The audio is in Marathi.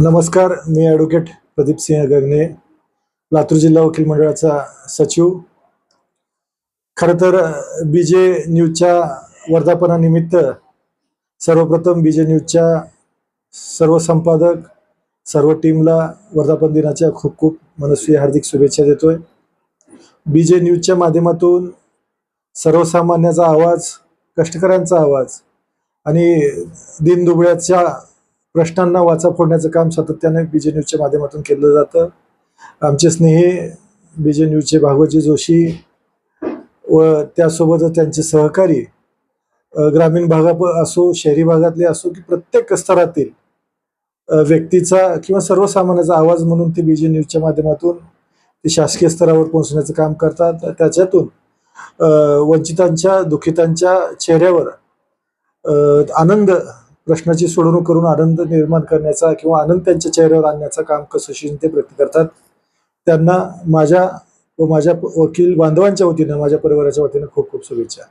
नमस्कार मी ॲडव्होकेट प्रदीप सिंह गगने लातूर जिल्हा वकील मंडळाचा सचिव. खरं तर बी जे न्यूजच्या वर्धापनानिमित्त सर्वप्रथम बी जे न्यूजच्या सर्व संपादक सर्व टीमला वर्धापन दिनाच्या खूप खूप मनस्वी हार्दिक शुभेच्छा देतोय. बी जे न्यूजच्या माध्यमातून सर्वसामान्याचा आवाज कष्टकऱ्यांचा आवाज आणि दिनदुबळ्याच्या प्रश्नांना वाचा फोडण्याचं काम सातत्याने बी जे न्यूजच्या माध्यमातून केलं जातं. आमचे स्नेही बी जे न्यूजचे भागवतजी जोशी व त्यासोबतच त्यांचे सहकारी ग्रामीण भागा असो शहरी भागातले असो की प्रत्येक स्तरातील व्यक्तीचा किंवा सर्वसामान्याचा आवाज म्हणून ते बी जे न्यूजच्या माध्यमातून ते शासकीय स्तरावर पोहोचण्याचं काम करतात. त्याच्यातून वंचितांच्या दुखितांच्या चेहऱ्यावर आनंद प्रश्नाची सोडवणूक करून आनंद निर्माण करण्याचा किंवा आनंद त्यांच्या चेहऱ्यावर आणण्याचं काम कसं ते प्रयत्न करतात त्यांना माझ्या व माझ्या वकील बांधवांच्या वतीनं माझ्या परिवाराच्या वतीनं खूप खूप शुभेच्छा.